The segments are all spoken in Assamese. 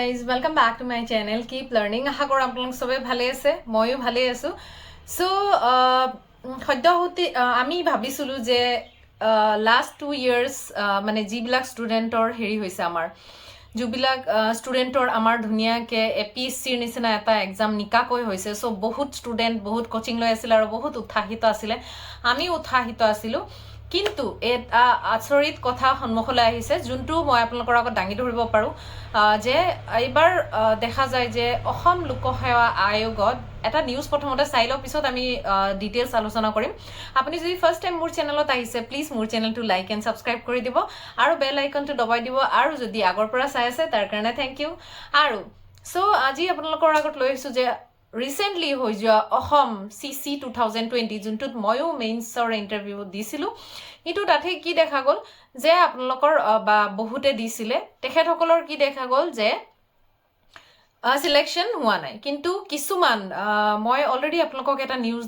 Guys welcome back to my channel keep learning আশা কৰোঁ আপোনালোক চবে ভালে আছে, ময়ো ভালেই আছোঁ। চ' সদ্যহতে আমি ভাবিছিলোঁ যে লাষ্ট টু ইয়েৰ্ছ মানে যিবিলাক ষ্টুডেণ্টৰ হেৰি হৈছে আমাৰ, যিবিলাক ষ্টুডেণ্টৰ আমাৰ ধুনীয়াকৈ এ পি এছ চিৰ নিচিনা এটা এক্সাম নিকাকৈ হৈছে চ' বহুত ষ্টুডেণ্ট বহুত কোচিং লৈ আছিলে আৰু বহুত উৎসাহিত আছিলে। আমি উৎসাহিত আছিলোঁ। কিন্তু এটা আচৰিত কথা সন্মুখলৈ আহিছে, যোনটো মই আপোনালোকৰ আগত দাঙি ধৰিব পাৰোঁ যে এইবাৰ দেখা যায় যে অসম লোকসেৱা আয়োগত এটা নিউজ প্ৰথমতে চাই লওঁ, পিছত আমি ডিটেইলছ আলোচনা কৰিম। আপুনি যদি ফাৰ্ষ্ট টাইম মোৰ চেনেলত আহিছে প্লিজ মোৰ চেনেলটো লাইক এণ্ড ছাবস্ক্ৰাইব কৰি দিব আৰু বেল আইকনটো দবাই দিব আৰু যদি আগৰ পৰা চাই আছে, তাৰ কাৰণে থেংক ইউ আৰু চ' আজি আপোনালোকৰ আগত লৈ আহিছোঁ যে ৰিচেণ্টলি হৈ যোৱা Assam C C two thousand twenty যোনটোত ময়ো মেইনছৰ ইণ্টাৰভিউ দিছিলোঁ কিন্তু তাতে কি দেখা গ'ল যে আপোনালোকৰ বা বহুতে দিছিলে তেখেতসকলৰ কি দেখা গ'ল যে চিলেকশ্যন হোৱা নাই। কিন্তু কিছুমান মই অলৰেডি আপোনালোকক এটা নিউজ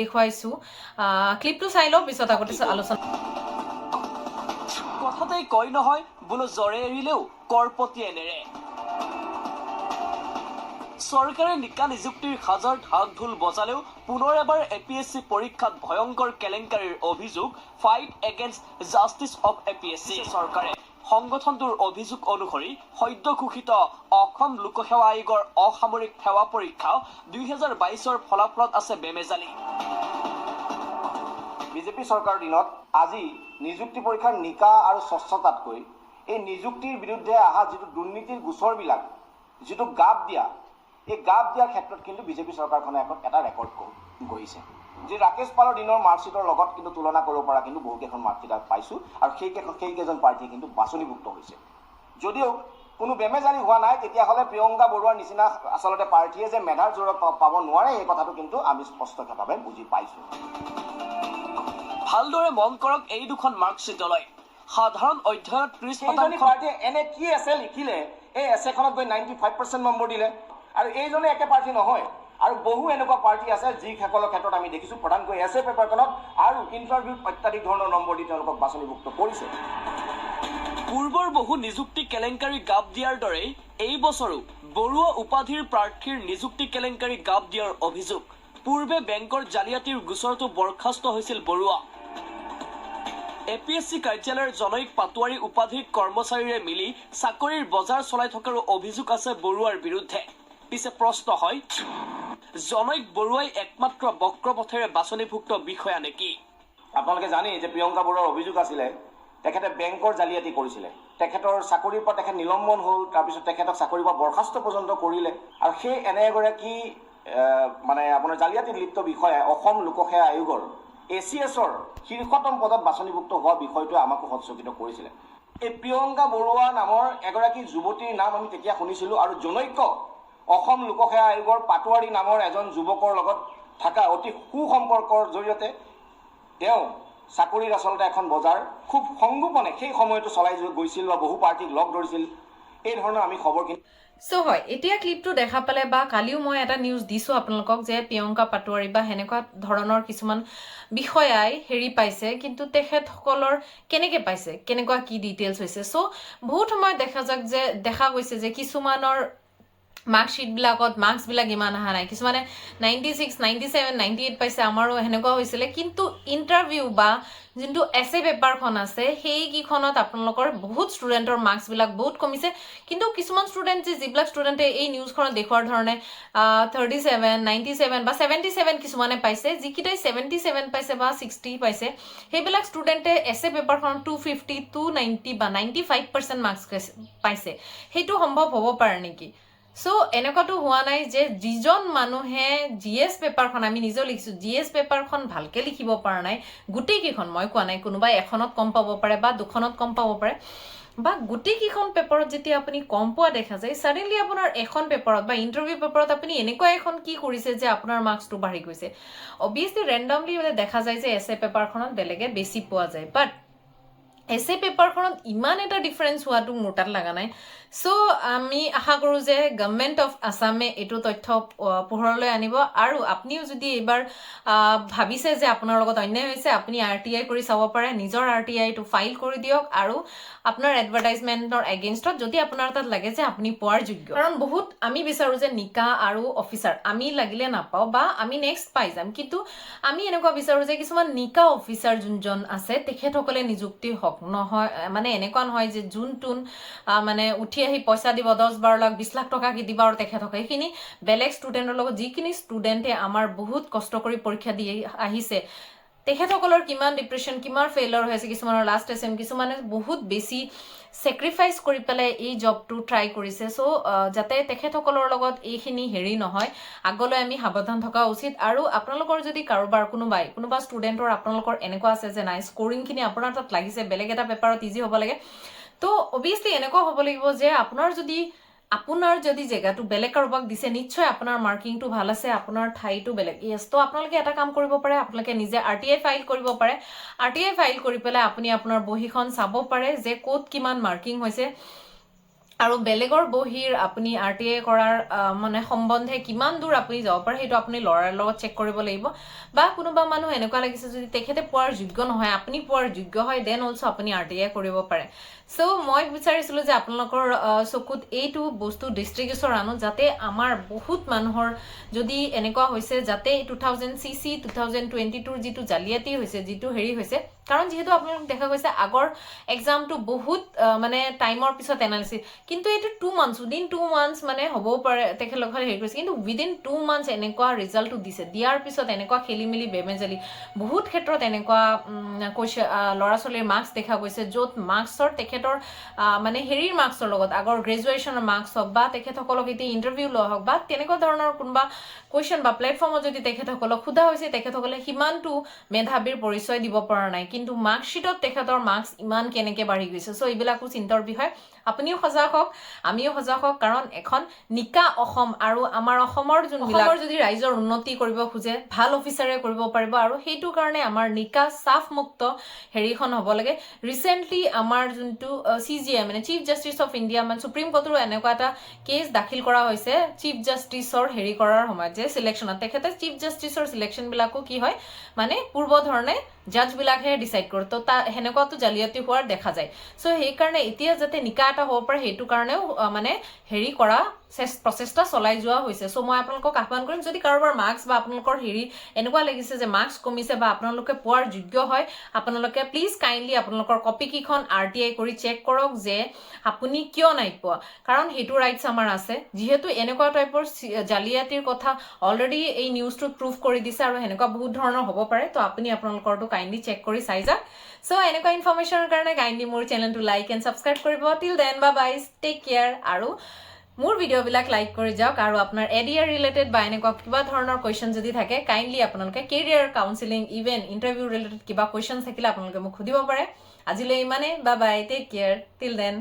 দেখুৱাইছোঁ। ক্লিপটো চাই লওঁ পিছত আগতে আলোচনা কথাতেই কয় নহয় বোলো জ্বৰে এৰিলেও কৰপতিয়ে নেৰে চৰকাৰে নিকা নিযুক্তিৰ হাজাৰ ঢাক ঢোল বজালেও পুনৰ এবাৰ এ পি এছ চি পৰীক্ষাত ভয়ংকৰ কেলেংকাৰীৰ অভিযোগ fight against justice of A P S C চৰকাৰে সংগঠনটোৰ অভিযোগ অনুসৰি সদ্য ঘোষিত অসম লোকসেৱা আয়োগৰ অসামৰিক সেৱা পৰীক্ষা দুহেজাৰ বাইছৰ ফলাফলত আছে বেমেজালি। বিজেপি চৰকাৰৰ দিনত আজি নিযুক্তি পৰীক্ষাৰ নিকা আৰু স্বচ্ছতাতকৈ এই নিযুক্তিৰ বিৰুদ্ধে অহা যিটো দুৰ্নীতিৰ গোচৰবিলাক যিটো গাপ দিয়া এই গাপ দিয়াৰ ক্ষেত্ৰত কিন্তু বিজেপি চৰকাৰখনে এখন এটা ৰেকৰ্ড গঢ়িছে। যি ৰাকেশ পালৰ দিনৰ মাৰ্কশ্বিটৰ লগত কিন্তু তুলনা কৰিব পৰা কিন্তু বহুকেইখন মাৰ্কশ্বিট আমি পাইছোঁ আৰু সেইকেইখন সেইকেইজন প্ৰাৰ্থী কিন্তু বাছনিভুক্ত হৈছে। যদিও কোনো বেমেজালি হোৱা নাই তেতিয়াহ'লে প্ৰিয়ংকা বৰুৱাৰ নিচিনা আচলতে প্ৰাৰ্থীয়ে যে মেধাৰ জোৰত পাব নোৱাৰে এই কথাটো কিন্তু আমি স্পষ্টভাৱে বুজি পাইছোঁ। ভালদৰে মন কৰক এই দুখন মাৰ্কশ্বিটলৈ। সাধাৰণ অধ্যয়নত ত্ৰিশ সেইজনী শতাংশ এনে কি এছে লিখিলে? এই এছেখনত গৈ নাইণ্টি ফাইভ পাৰ্চেণ্ট নম্বৰ দিলে। আৰু এইজনে একে প্ৰাৰ্থী নহয়। আৰু বহু এনেকুৱা পাৰ্টী আছে যিসকলৰ ক্ষেত্ৰত আমি দেখিছোঁ প্ৰধানকৈ এছে পেপাৰখনত আৰু ইণ্টাৰভিউত অত্যাধিক ধৰণৰ নম্বৰ দি তেওঁলোকক বাছনিভুক্ত কৰিছে। পূৰ্বৰ বহু নিযুক্তি কেলেংকাৰী গাপ দিয়াৰ দৰেই এই বছৰো বৰুৱা উপাধিৰ প্ৰাৰ্থীৰ নিযুক্তি কেলেংকাৰী গাপ দিয়াৰ অভিযোগ। পূৰ্বে বেংকৰ জালিয়াতিৰ গোচৰটো বৰ্খাস্ত হৈছিল Barua. A P S C কাৰ্যালয়ৰ জনৈক পাটোৱাৰী উপাধিৰ কৰ্মচাৰীৰে মিলি চাকৰিৰ বজাৰ চলাই থকাৰো অভিযোগ আছে বৰুৱাৰ বিৰুদ্ধে। পিছে প্ৰশ্ন হয় জনৈক বৰুৱাই একমাত্ৰ বক্ৰপথেৰে বাছনিভুক্ত বিষয়া নেকি আপোনালোকে জানেই যে প্ৰিয়ংকা বৰুৱাৰ অভিযোগ আছিলে তেখেতে বেংকৰ জালিয়াতি কৰিছিলে। তেখেতৰ চাকৰিৰ পৰা তেখেত নিলম্বন হ'ল তাৰপিছত তেখেতক চাকৰিৰ পৰা বৰ্খাস্ত পৰ্যন্ত কৰিলে। আৰু সেই এনে এগৰাকী মানে আপোনাৰ জালিয়াতিত লিপ্ত বিষয়াই অসম লোকসেৱা আয়োগৰ এ চি এছৰ শীৰ্ষতম পদত বাছনিভুক্ত হোৱা বিষয়টোৱে আমাকো সচকিত কৰিছিলে। এই প্ৰিয়ংকা বৰুৱা নামৰ এগৰাকী যুৱতীৰ নাম আমি তেতিয়া শুনিছিলোঁ আৰু জনৈক্য অসম লোকসেৱা আয়োগৰ পাটোৱাৰী নামৰ এজন যুৱকৰ লগত থকা অতি সুসম্পৰ্কৰ জৰিয়তে তেওঁ চাকৰিৰ আচলতে এখন বজাৰ খুব সংগোপনে সেই সময়তো চলাই গৈছিল বা বহু পাৰ্টীক লগ ধৰিছিল। এই ধৰণৰ আমি খবৰখিনি চ' হয় এতিয়া ক্লিপটো দেখা পালে বা কালিও মই এটা নিউজ দিছোঁ আপোনালোকক যে প্ৰিয়ংকা পাটোৱাৰী বা সেনেকুৱা ধৰণৰ কিছুমান বিষয়াই হেৰি পাইছে কিন্তু তেখেতসকলৰ কেনেকৈ পাইছে? কেনেকুৱা কি ডিটেইলছ হৈছে? চ' বহুত সময়ত দেখা যাওক যে দেখা গৈছে যে কিছুমানৰ মাৰ্কশ্বিটবিলাকত মাৰ্কছবিলাক ইমান অহা নাই। কিছুমানে ninety six ninety seven ninety eight পাইছে, আমাৰো সেনেকুৱা হৈছিলে। কিন্তু ইণ্টাৰভিউ বা যোনটো এছে পেপাৰখন আছে, সেইকেইখনত আপোনালোকৰ বহুত ষ্টুডেণ্টৰ মাৰ্কছবিলাক বহুত কমিছে। কিন্তু কিছুমান ষ্টুডেণ্ট যে, যিবিলাক ষ্টুডেণ্টে এই নিউজখনত দেখুৱাৰ ধৰণে থাৰ্টি ছেভেন নাইণ্টি ছেভেন বা ছেভেণ্টি ছেভেন কিছুমানে পাইছে, যিকেইটাই ছেভেণ্টি ছেভেন পাইছে বা ছিক্সটি পাইছে, সেইবিলাক ষ্টুডেণ্টে এছে পেপাৰখনত টু ফিফটি টু নাইণ্টি বা নাইণ্টি ফাইভ পাৰ্চেণ্ট মাৰ্কছ পাইছে। সেইটো সম্ভৱ হ'ব পাৰে নেকি? চ' এনেকুৱাতো হোৱা নাই যে যিজন মানুহে জি এছ পেপাৰখন আমি নিজেও লিখিছোঁ জি এছ পেপাৰখন ভালকৈ লিখিব পৰা নাই। গোটেইকেইখন মই কোৱা নাই কোনোবাই এখনত কম পাব পাৰে বা দুখনত কম পাব পাৰে। বা গোটেইকেইখন পেপাৰত যেতিয়া আপুনি কম পোৱা দেখা যায় ছাডেনলি আপোনাৰ এখন পেপাৰত বা ইণ্টাৰভিউ পেপাৰত আপুনি এনেকুৱা এখন কি কৰিছে যে আপোনাৰ মাৰ্কছটো বাঢ়ি গৈছে। অবভিয়াছলি ৰেণ্ডমলি দেখা যায় যে এছে পেপাৰখনত বেলেগে বেছি পোৱা যায় বাট এছে পেপাৰখনত ইমান এটা ডিফাৰেঞ্চ হোৱাটো মোৰ তাত লগা নাই। চ' আমি আশা কৰোঁ যে গভমেণ্ট অফ আছামে এইটো তথ্য পোহৰলৈ আনিব। আৰু আপুনিও যদি এইবাৰ ভাবিছে যে আপোনাৰ লগত অন্যায় হৈছে, আপুনি আৰ টি আই কৰি চাব পাৰে, নিজৰ আৰ টি আইটো ফাইল কৰি দিয়ক। আৰু আপোনাৰ এডভাৰটাইজমেণ্টৰ এগেইনষ্টত যদি আপোনাৰ তাত লাগে যে আপুনি পোৱাৰ যোগ্য। কাৰণ বহুত আমি বিচাৰোঁ যে নিকা আৰু অফিচাৰ আমি লাগিলে নাপাওঁ বা আমি নেক্সট পাই যাম। কিন্তু আমি এনেকুৱা বিচাৰোঁ যে কিছুমান নিকা অফিচাৰ যোনজন আছে, তেখেতসকলে নিযুক্তি হওক নহয় মানে এনেকুৱা নহয় যে যোন তোন মানে উঠি আহি পইচা দিব দহ বাৰ লাখ বিছ লাখ টকা দিব আৰু তেখেতক সেইখিনি বেলেগ ষ্টুডেণ্টৰ লগত, যিখিনি ষ্টুডেণ্টে আমাৰ বহুত কষ্ট কৰি পৰীক্ষা দি আহিছে, তেখেতসকলৰ কিমান ডিপ্ৰেশ্যন কিমান ফেইলৰ হৈ আছে, কিছুমানৰ লাষ্ট এছেম কিছুমানে বহুত বেছি ছেক্ৰিফাইচ কৰি পেলাই এই জবটো ট্ৰাই কৰিছে। চ' যাতে তেখেতসকলৰ লগত এইখিনি হেৰি নহয়, আগলৈ আমি সাৱধান থকা উচিত। আৰু আপোনালোকৰ যদি কাৰোবাৰ কোনোবাই, কোনোবা ষ্টুডেণ্টৰ আপোনালোকৰ এনেকুৱা আছে যে, নাই স্ক'ৰিংখিনি আপোনাৰ তাত লাগিছে, বেলেগ এটা পেপাৰত ইজি হ'ব লাগে। তো অভিয়াছলি এনেকুৱা হ'ব লাগিব যে আপোনাৰ যদি আপোনাৰ যদি জেগাটো বেলেগ কাৰোবাক দিছে, নিশ্চয় আপোনাৰ মাৰ্কিংটো ভালো আছে, আপোনাৰ ঠাইটো বেলেগ। য়েছ তো আপোনালোকে এটা কাম কৰিব পাৰে, আপোনালোকে নিজে আৰ টি আই ফাইল কৰিব পাৰে। আৰ টি আই ফাইল কৰি পেলাই আপুনি আপোনাৰ বহীখন চাব পাৰে যে ক'ত কিমান মাৰ্কিং হৈছে। আৰু বেলেগৰ বহীৰ আপুনি আৰ টি আই কৰাৰ মানে সম্বন্ধে কিমান দূৰ আপুনি যাব পাৰে সেইটো আপুনি ল'ৰাৰ লগত চেক কৰিব লাগিব। বা কোনোবা মানুহ এনেকুৱা লাগিছে যদি তেখেতে পোৱাৰ যোগ্য নহয় আপুনি পোৱাৰ যোগ্য হয় দেন অলছ আপুনি আৰ টি আই কৰিব পাৰে। চ' মই বিচাৰিছিলোঁ যে আপোনালোকৰ চকুত এইটো বস্তু দৃষ্টিগোচৰ আনো যাতে আমাৰ বহুত মানুহৰ যদি এনেকুৱা হৈছে যাতে two thousand C C two thousand twenty tour যিটো জালিয়াতি হৈছে যিটো হেৰি হৈছে কাৰণ যিহেতু আপোনালোক দেখা গৈছে আগৰ এক্সামটো বহুত মানে টাইমৰ পিছত এনালিচিছ কিন্তু এইটো two months within two months মানে হ'বও পাৰে তেখেতলোকে হেৰি কৰিছে। কিন্তু উইদিন টু মান্থছ এনেকুৱা ৰিজাল্টটো দিছে। দিয়াৰ পিছত এনেকুৱা খেলি মেলি বেমেজালি, বহুত ক্ষেত্ৰত এনেকুৱা কৈছে ল'ৰা ছোৱালীৰ মাৰ্কছ দেখা গৈছে, য'ত মাৰ্কছৰ তেখেতৰ মানে হেৰিৰ মাৰ্কছৰ লগত, আগৰ গ্ৰেজুৱেশ্যনৰ মাৰ্কছ হওক বা তেখেতসকলক এতিয়া ইণ্টাৰভিউ লোৱা হওক বা তেনেকুৱা ধৰণৰ কোনোবা কুৱেশ্যন বা প্লেটফৰ্মত যদি তেখেতসকলক সোধা হৈছে, তেখেতসকলে সিমানটো মেধাৱীৰ পৰিচয় দিব পৰা নাই। কিন্তু মাৰ্কশ্বিটত তেখেতৰ মাৰ্কছ ইমান কেনেকৈ বাঢ়ি গৈছে? চ' এইবিলাকো চিন্তাৰ বিষয়। আপুনিও সজাগ হওক আমিও সজাগ হওক কাৰণ এখন নিকা অসম আৰু আমাৰ অসমৰ যোনবিলাকৰ যদি ৰাইজৰ উন্নতি কৰিব খোজে ভাল অফিচাৰে কৰিব পাৰিব আৰু সেইটো কাৰণে আমাৰ নিকা চাফ মুক্ত হেৰিখন হ'ব লাগে। ৰিচেণ্টলি আমাৰ যোনটো চি জি এ মানে চিফ জাষ্টিচ অফ ইণ্ডিয়া মানে সুপ্ৰিম কোৰ্টৰো এনেকুৱা এটা কেছ দাখিল কৰা হৈছে চিফ জাষ্টিচৰ হেৰি কৰাৰ সময়ত যে চিলেকশ্যনত তেখেতে চিফ জাষ্টিচৰ চিলেকশ্যনবিলাকো কি হয় মানে পূৰ্ব ধৰণে জাজবিলাকহে ডিচাইড কৰে। তো তা সেনেকুৱাতো জালিয়াতি হোৱাৰ দেখা যায়। চ' সেইকাৰণে এতিয়া যাতে নিকা এটা হ'ব পাৰে, সেইটো কাৰণেও মানে হেৰি কৰা প্ৰচেষ্টা চলাই যোৱা হৈছে। চ' মই আপোনালোকক আহ্বান কৰিম, যদি কাৰোবাৰ মাৰ্কছ বা আপোনালোকৰ হেৰি এনেকুৱা লাগিছে যে মাৰ্কছ কমিছে বা আপোনালোকে পোৱাৰ যোগ্য হয়, আপোনালোকে প্লিজ কাইণ্ডলি আপোনালোকৰ কপিকেইখন আৰ টি আই কৰি চেক কৰক যে আপুনি কিয় নাই পোৱা। কাৰণ সেইটো ৰাইটছ আমাৰ আছে। যিহেতু এনেকুৱা টাইপৰ জালিয়াতিৰ কথা অলৰেডি এই নিউজটোত প্ৰুভ কৰি দিছে আৰু সেনেকুৱা বহুত ধৰণৰ হ'ব পাৰে, তো আপুনি আপোনালোকৰটো কাইণ্ডলি চেক কৰি চাই যাওক। চ' এনেকুৱা ইনফৰ্মেশ্যনৰ কাৰণে কাইণ্ডলি মোৰ চেনেলটো লাইক এণ্ড ছাবস্ক্ৰাইব কৰিব। Till then bye bye take care আৰু মোৰ ভিডিঅ'বিলাক লাইক কৰি যাওক আৰু আপোনাৰ এডিয়াৰ ৰিলেটেড বা এনেকুৱা কিবা ধৰণৰ কুৱেশ্যন যদি থাকে কাইণ্ডলি আপোনালোকে career counselling even interview related কিবা কুৱেশ্যন থাকিলে আপোনালোকে মোক সুধিব পাৰে। আজিলৈ ইমানেই। Bye bye take care till then